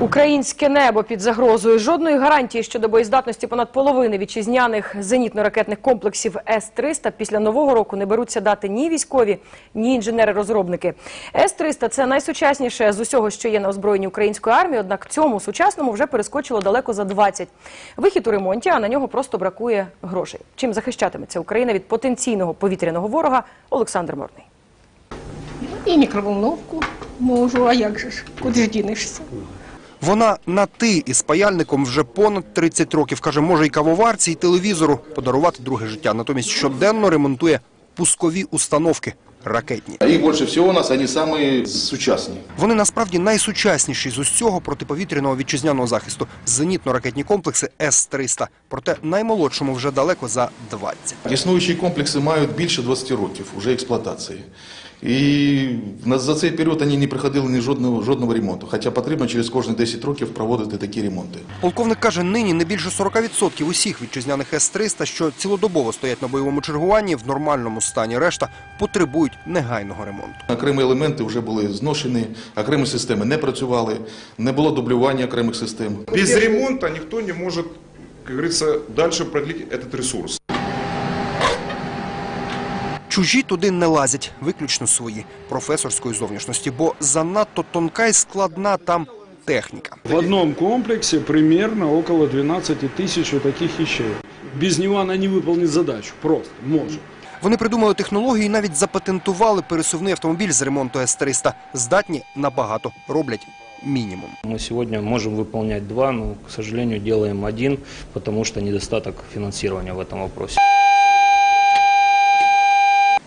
Українське небо під загрозою. Жодної гарантії щодо боєздатності понад половини вітчизняних зенітно-ракетних комплексів С-300 після нового року не беруться дати ні військові, ні інженери-розробники. С-300 – це найсучасніше з усього, що є на озброєнні української армії, однак цьому сучасному вже перескочило далеко за 20. Вихід у ремонті, а на нього просто бракує грошей. Чим захищатиметься Україна від потенційного повітряного ворога Олександр Морний. І мікроволновку можу, а як же ж? Куди ж дінешся? Вона на ти із паяльником вже понад 30 років. Каже, може й кавоварці, і телевізору подарувати друге життя. Натомість щоденно ремонтує пускові установки ракетні. Их больше всего у нас, они самые сучасные. Вони насправді найсучасніші з усього протиповітряного вітчизняного захисту. Зенітно-ракетні комплекси С-300. Проте наймолодшому вже далеко за 20. Існуючі комплекси мають більше 20 років уже експлуатації. І за цей період вони не проходили ні жодного, жодного ремонту. Хоча потрібно через кожні 10 років проводити такі ремонти. Полковник каже, нині не більше 40% усіх вітчизняних С-300, що цілодобово стоять на бойовому чергуванні, в нормальному стані. Решта потребують негайного ремонту. Окремі елементи вже були зношені, окремі системи не працювали, не було дублювання окремих систем. Без ремонта никто не может, как говорится, дальше продлить этот ресурс. Чужі туди не лазять, виключно свої професорської зовнішності, бо занадто тонка і складна там техніка. В одном комплексе примерно около 12 тысяч вот таких ячеек. Без него она не выполнит задачу, просто может. Вони придумали технологію і навіть запатентували пересувний автомобіль з ремонту С-300. Здатні набагато, роблять мінімум. Мы сегодня можем выполнять два, но, к сожалению, делаем один, потому что недостаток финансирования в этом вопросе.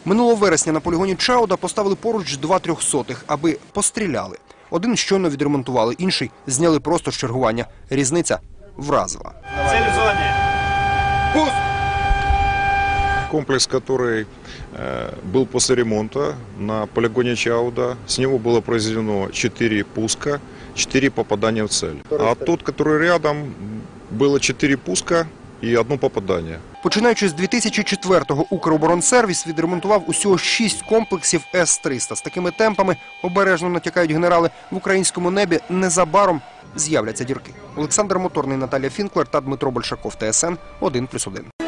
Минулого вересня на полігоні Чауда поставили поруч два трьохсотих, аби постріляли. Один щойно відремонтували, інший зняли просто з чергування. Різниця вразила. Комплекс, который э, был после ремонта на полигоне Чауда, с него было произведено 4 пуска, 4 попадания в цель. А тот, который рядом, было 4 пуска и одне попадання. Починаючи з 2004-го Укроборонсервіс відремонтував усього шість комплексів С-300. З такими темпами, обережно натякають генерали, в українському небі незабаром з'являться дірки. Олександр Моторний, Наталія Фінклер та Дмитро Большаков. ТСН 1+,1.